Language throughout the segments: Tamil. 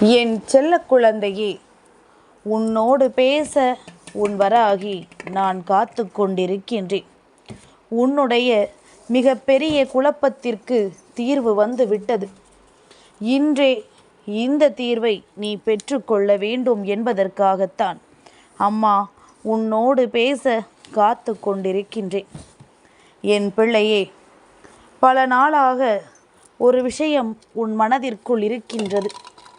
என் செல்ல குழந்தையே உன்னோடு பேச உன் வராகி நான் காத்து கொண்டிருக்கின்றேன். உன்னுடைய மிகப்பெரிய குழப்பத்திற்கு தீர்வு வந்து விட்டது. இன்றே இந்த தீர்வை நீ பெற்றுக்கொள்ள வேண்டும் என்பதற்காகத்தான் அம்மா உன்னோடு பேச காத்து கொண்டிருக்கின்றேன். என் பிள்ளையே பல நாளாக ஒரு விஷயம் உன் மனதிற்குள் இருக்கின்றது.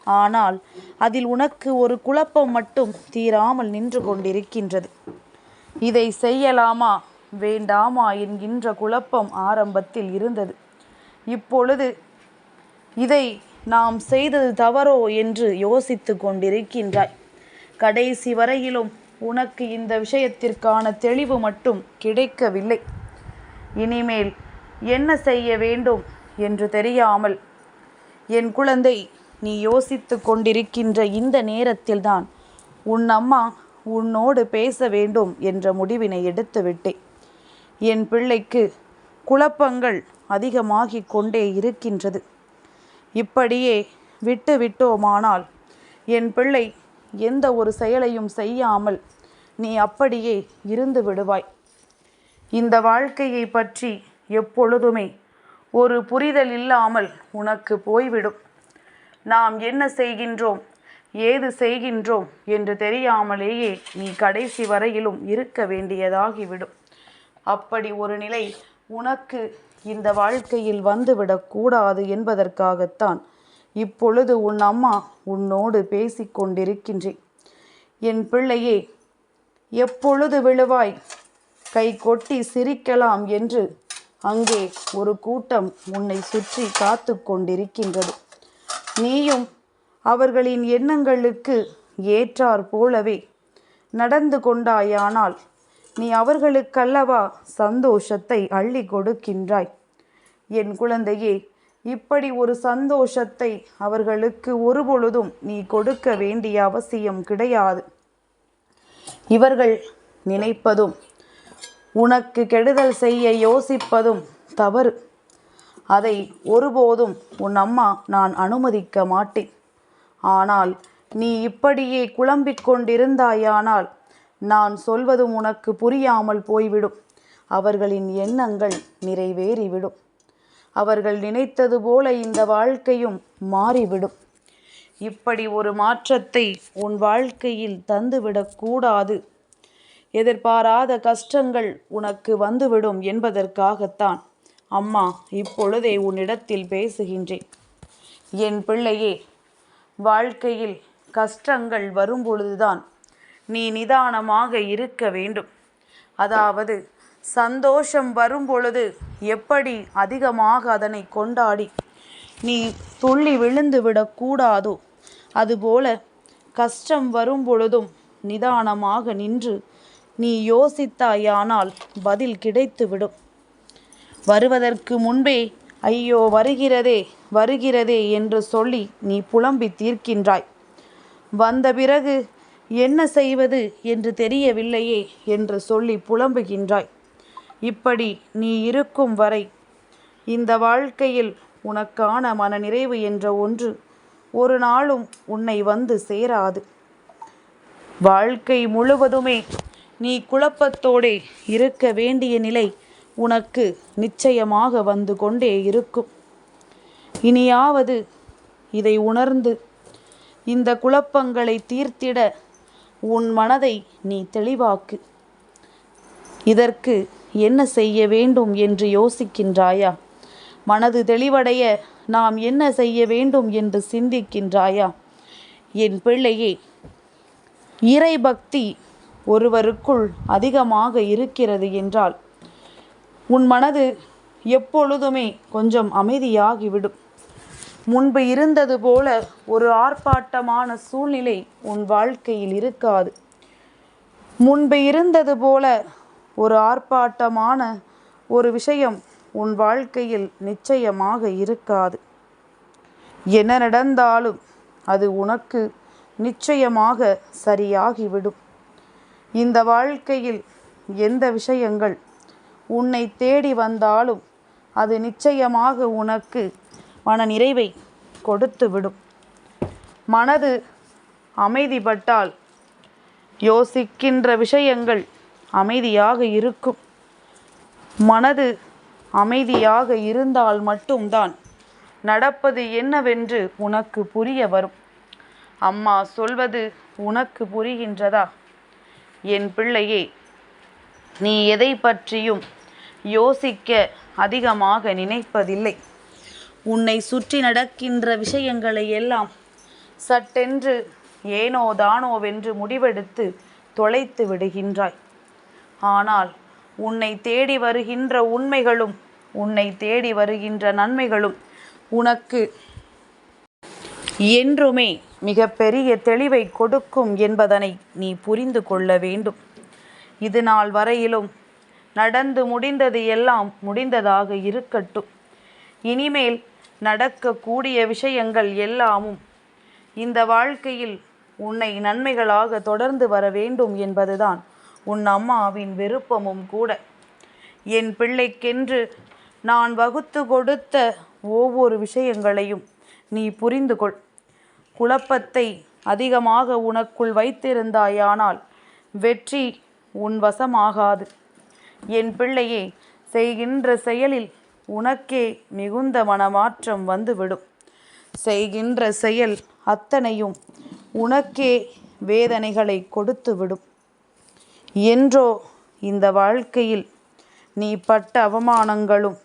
ஆனால் அதில் உனக்கு ஒரு குழப்பம் மட்டும் தீராமல் நின்று கொண்டிருக்கின்றது. இதை செய்யலாமா? வேண்டாமா? என்கின்ற குழப்பம் ஆரம்பத்தில் இருந்தது. இப்பொழுது இதை நாம் செய்தது தவறோ என்று யோசித்து கொண்டிருக்கின்றாய். கடைசி வரையிலும் உனக்கு இந்த விஷயத்திற்கான தெளிவு மட்டும் கிடைக்கவில்லை. இனிமேல் என்ன செய்ய வேண்டும் என்று தெரியாமல் என் குழந்தை நீ யோசித்து கொண்டிருக்கின்ற இந்த நேரத்தில்தான் உன் அம்மா உன்னோடு பேச வேண்டும் என்ற முடிவினை எடுத்து விட்டேன். என் பிள்ளைக்கு குழப்பங்கள் அதிகமாகிக் கொண்டே இருக்கின்றது. இப்படியே விட்டு விட்டோமானால் என் பிள்ளை எந்த ஒரு செயலையும் செய்யாமல் நீ அப்படியே இருந்து விடுவாய். இந்த வாழ்க்கையை பற்றி எப்பொழுதுமே ஒரு புரிதல் இல்லாமல் உனக்கு போய்விடும். நாம் என்ன செய்கின்றோம்? ஏது செய்கின்றோம்? என்று தெரியாமலேயே நீ கடைசி வரையிலும் இருக்க வேண்டியதாகிவிடும். அப்படி ஒரு நிலை உனக்கு இந்த வாழ்க்கையில் வந்துவிடக்கூடாது என்பதற்காகத்தான் இப்பொழுது உன் அம்மா உன்னோடு பேசிக்கொண்டிருக்கின்றேன் என் பிள்ளையே எப்பொழுது விழுவாய்? கை கொட்டி சிரிக்கலாம் என்று அங்கே ஒரு கூட்டம் உன்னை சுற்றி காத்து கொண்டிருக்கின்றது. நீயும் அவர்களின் எண்ணங்களுக்கு ஏற்றார் போலவே நடந்து கொண்டாயானால் நீ அவர்களுக்கல்லவா சந்தோஷத்தை அள்ளி கொடுக்கின்றாய்? என் குழந்தையே இப்படி ஒரு சந்தோஷத்தை அவர்களுக்கு ஒருபொழுதும் நீ கொடுக்க வேண்டிய அவசியம் கிடையாது. இவர்கள் நினைப்பதும் உனக்கு கெடுதல் செய்ய யோசிப்பதும் தவறு. அதை ஒருபோதும் உன் அம்மா நான் அனுமதிக்க மாட்டேன். ஆனால் நீ இப்படியே குழம்பிக் கொண்டிருந்தாயானால் நான் சொல்வதும் உனக்கு புரியாமல் போய்விடும். அவர்களின் எண்ணங்கள் நிறைவேறிவிடும். அவர்கள் நினைத்தது போல இந்த வாழ்க்கையும் மாறிவிடும். இப்படி ஒரு மாற்றத்தை உன் வாழ்க்கையில் தந்துவிடக்கூடாது எதிர்பாராத கஷ்டங்கள் உனக்கு வந்துவிடும் என்பதற்காகத்தான். அம்மா இப்பொழுதே உன்னிடத்தில் பேசுகின்றேன். என் பிள்ளையே வாழ்க்கையில் கஷ்டங்கள் வரும்பொழுதுதான் நீ நிதானமாக இருக்க வேண்டும். அதாவது சந்தோஷம் வரும்பொழுது எப்படி அதிகமாக அதனை கொண்டாடி? நீ துள்ளி விழுந்து விடக்கூடாதோ அதுபோல கஷ்டம் வரும்பொழுதும் நிதானமாக நின்று நீ யோசித்தாயானால் பதில் கிடைத்துவிடும். வருவதற்கு முன்பே ஐயோ வருகிறதே வருகிறதே என்று சொல்லி நீ புலம்பி தீர்க்கின்றாய். வந்த பிறகு என்ன செய்வது என்று தெரியவில்லையே என்று சொல்லி புலம்புகின்றாய். இப்படி நீ இருக்கும் வரை இந்த வாழ்க்கையில் உனக்கான மனநிறைவு என்ற ஒன்று ஒரு நாளும் உன்னை வந்து சேராது. வாழ்க்கை முழுவதுமே நீ குழப்பத்தோடே இருக்க வேண்டிய நிலை உனக்கு நிச்சயமாக வந்து கொண்டே இருக்கும். இனியாவது இதை உணர்ந்து இந்த குழப்பங்களை தீர்த்திட உன் மனதை நீ தெளிவாக்கு. இதற்கு என்ன செய்ய வேண்டும் என்று யோசிக்கின்றாயா? மனது தெளிவடைய நாம் என்ன செய்ய வேண்டும் என்று சிந்திக்கின்றாயா? என் பிள்ளையே இறைபக்தி ஒருவருக்குள் அதிகமாக இருக்கிறது என்றால் உன் மனது எப்பொழுதுமே கொஞ்சம் அமைதியாகிவிடும். முன்பு இருந்தது போல ஒரு ஆர்ப்பாட்டமான சூழ்நிலை உன் வாழ்க்கையில் இருக்காது. முன்பு இருந்தது போல ஒரு ஆர்ப்பாட்டமான ஒரு விஷயம் உன் வாழ்க்கையில் நிச்சயமாக இருக்காது. என்ன நடந்தாலும் அது உனக்கு நிச்சயமாக சரியாகிவிடும். இந்த வாழ்க்கையில் எந்த விஷயங்கள் உன்னை தேடி வந்தாலும் அது நிச்சயமாக உனக்கு மன நிறைவை கொடுத்து விடும். மனது அமைதிப்பட்டால் யோசிக்கின்ற விஷயங்கள் அமைதியாக இருக்கும். மனது அமைதியாக இருந்தால் மட்டும்தான் நடப்பது என்னவென்று உனக்கு புரிய வரும். அம்மா சொல்வது உனக்கு புரிகின்றதா? என் பிள்ளையே நீ எதை பற்றியும் யோசிக்க அதிகமாக நினைப்பதில்லை. உன்னை சுற்றி நடக்கின்ற விஷயங்களை எல்லாம் சட்டென்று ஏனோ தானோவென்று முடிவெடுத்து தொலைத்து விடுகின்றாய். ஆனால் உன்னை தேடி வருகின்ற உண்மைகளும் உன்னை தேடி வருகின்ற நன்மைகளும் உனக்கு என்றுமே மிகப்பெரிய தெளிவை கொடுக்கும் என்பதனை நீ புரிந்து கொள்ள வேண்டும். இது நாள் வரையிலும் நடந்து முடிந்தது எல்லாம் முடிந்ததாக இருக்கட்டும். இனிமேல் நடக்கக்கூடிய விஷயங்கள் எல்லாமும் இந்த வாழ்க்கையில் உன்னை நன்மைகளாக தொடர்ந்து வர வேண்டும் என்பதுதான் உன் அம்மாவின் விருப்பமும் கூட. என் பிள்ளைக்கென்று நான் வகுத்து கொடுத்த ஒவ்வொரு விஷயங்களையும் நீ புரிந்து கொள் குழப்பத்தை அதிகமாக உனக்குள் வைத்திருந்தாயானால் வெற்றி உன் வசமாகாது. என் பிள்ளையே செய்கின்ற செயலில் உனக்கே மிகுந்த மனமாற்றம் வந்துவிடும். செய்கின்ற செயல் அத்தனையும் உனக்கே வேதனைகளை கொடுத்துவிடும். என்றோ இந்த வாழ்க்கையில் நீ பட்ட அவமானங்களும்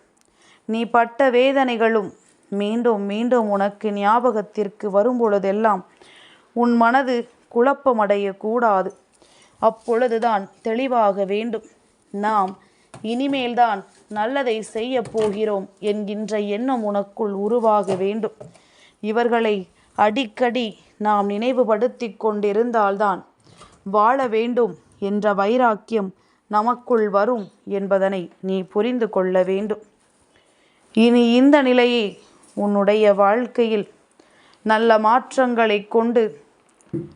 நீ பட்ட வேதனைகளும் மீண்டும் மீண்டும் உனக்கு ஞாபகத்திற்கு வரும்பொழுதெல்லாம் உன் மனது குழப்பமடையக்கூடாது. அப்பொழுதுதான் தெளிவாக வேண்டும். நாம் இனிமேல்தான் நல்லதை செய்ய போகிறோம் என்கின்ற எண்ணம் உனக்குள் உருவாக வேண்டும். இவர்களை அடிக்கடி நாம் நினைவுபடுத்தி கொண்டிருந்தால்தான் வாழ வேண்டும் என்ற வைராக்கியம் நமக்குள் வரும் என்பதனை நீ புரிந்து கொள்ள வேண்டும். இனி இந்த நிலையை உன்னுடைய வாழ்க்கையில் நல்ல மாற்றங்களை கொண்டு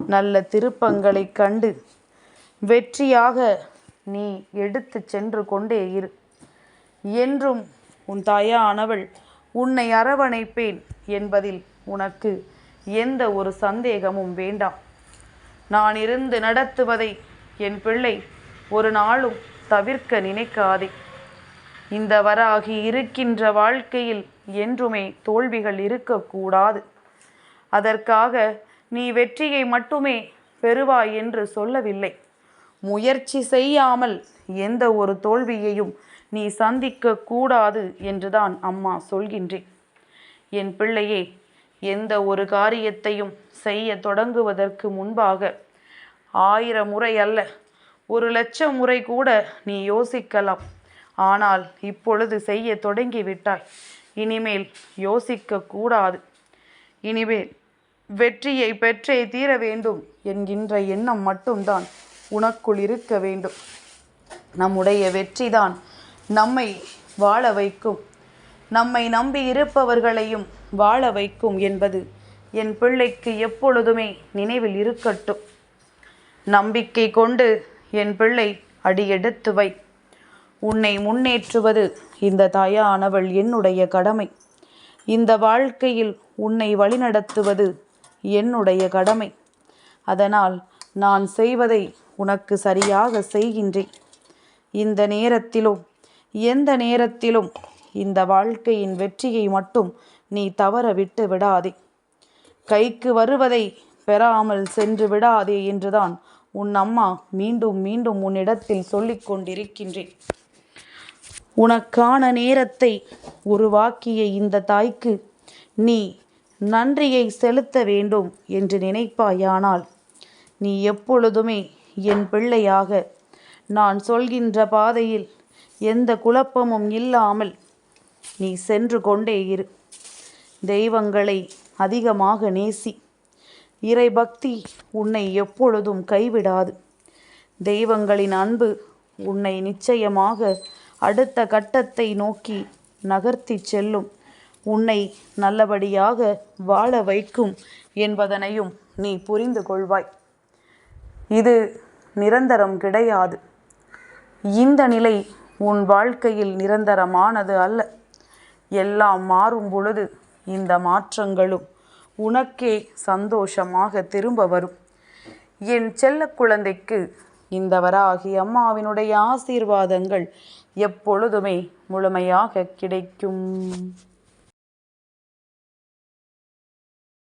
நல்ல திருப்பங்களை கண்டு வெற்றியாக நீ எடுத்து சென்று கொண்டே இரு. என்றும் உன் தாயானவள் உன்னை அரவணைப்பேன் என்பதில் உனக்கு எந்த ஒரு சந்தேகமும் வேண்டாம். நான் இருந்து நடத்துவதை என் பிள்ளை ஒரு நாளும் தவிர்க்க நினைக்காதே. இந்த வராகி இருக்கின்ற வாழ்க்கையில் என்றுமே தோல்விகள் இருக்கக்கூடாது. அதற்காக நீ வெற்றியை மட்டுமே பெறுவாய் என்று சொல்லவில்லை. முயற்சி செய்யாமல் எந்த ஒரு தோல்வியையும் நீ சந்திக்க கூடாது என்றுதான் அம்மா சொல்கின்றேன் என் பிள்ளையே எந்த ஒரு காரியத்தையும் செய்ய தொடங்குவதற்கு முன்பாக ஆயிரம் முறை அல்ல ஒரு லட்சம் முறை கூட நீ யோசிக்கலாம். ஆனால் இப்பொழுது செய்ய தொடங்கிவிட்டாய். இனிமேல் யோசிக்க கூடாது. இனிமேல் வெற்றியை பெற்றே தீர வேண்டும் என்கின்ற எண்ணம் மட்டும்தான் உனக்குள் இருக்க வேண்டும். நம்முடைய வெற்றிதான் நம்மை வாழ வைக்கும். நம்மை நம்பி இருப்பவர்களையும் வாழ வைக்கும் என்பது என் பிள்ளைக்கு எப்பொழுதுமே நினைவில் இருக்கட்டும். நம்பிக்கை கொண்டு என் பிள்ளை அடியெடுத்து வை. உன்னை முன்னேற்றுவது இந்த தாயானவள் என்னுடைய கடமை. இந்த வாழ்க்கையில் உன்னை வழிநடத்துவது என்னுடைய கடமை. அதனால் நான் செய்வதை உனக்கு சரியாக செய்கின்றேன். இந்த நேரத்திலும் எந்த நேரத்திலும் இந்த வாழ்க்கையின் வெற்றியை மட்டும் நீ தவற விட்டு விடாதே. கைக்கு வருவதை பெறாமல் சென்று விடாதே என்றுதான் உன் அம்மா மீண்டும் மீண்டும் உன்னிடத்தில் சொல்லிக் கொண்டிருக்கின்றேன். உனக்கான நேரத்தை உருவாக்கிய இந்த தாய்க்கு நீ நன்றியை செலுத்த வேண்டும் என்று நினைப்பாயானால் நீ எப்பொழுதுமே என் பிள்ளையாக. நான் சொல்கின்ற பாதையில் எந்த குழப்பமும் இல்லாமல் நீ சென்று கொண்டே இரு. தெய்வங்களை அதிகமாக நேசி. இறைபக்தி உன்னை எப்பொழுதும் கைவிடாது. தெய்வங்களின் அன்பு உன்னை நிச்சயமாக அடுத்த கட்டத்தை நோக்கி நகர்த்தி செல்லும். உன்னை நல்லபடியாக வாழ வைக்கும் என்பதனையும் நீ புரிந்து கொள்வாய். இது நிரந்தரம் கிடையாது. இந்த நிலை உன் வாழ்க்கையில் நிரந்தரமானது அல்ல. எல்லாம் மாறும் பொழுது இந்த மாற்றங்களும் உனக்கே சந்தோஷமாக திரும்ப வரும். என் செல்ல குழந்தைக்கு இந்த வராகி அம்மாவினுடைய ஆசீர்வாதங்கள் எப்பொழுதுமே முழுமையாக கிடைக்கும்.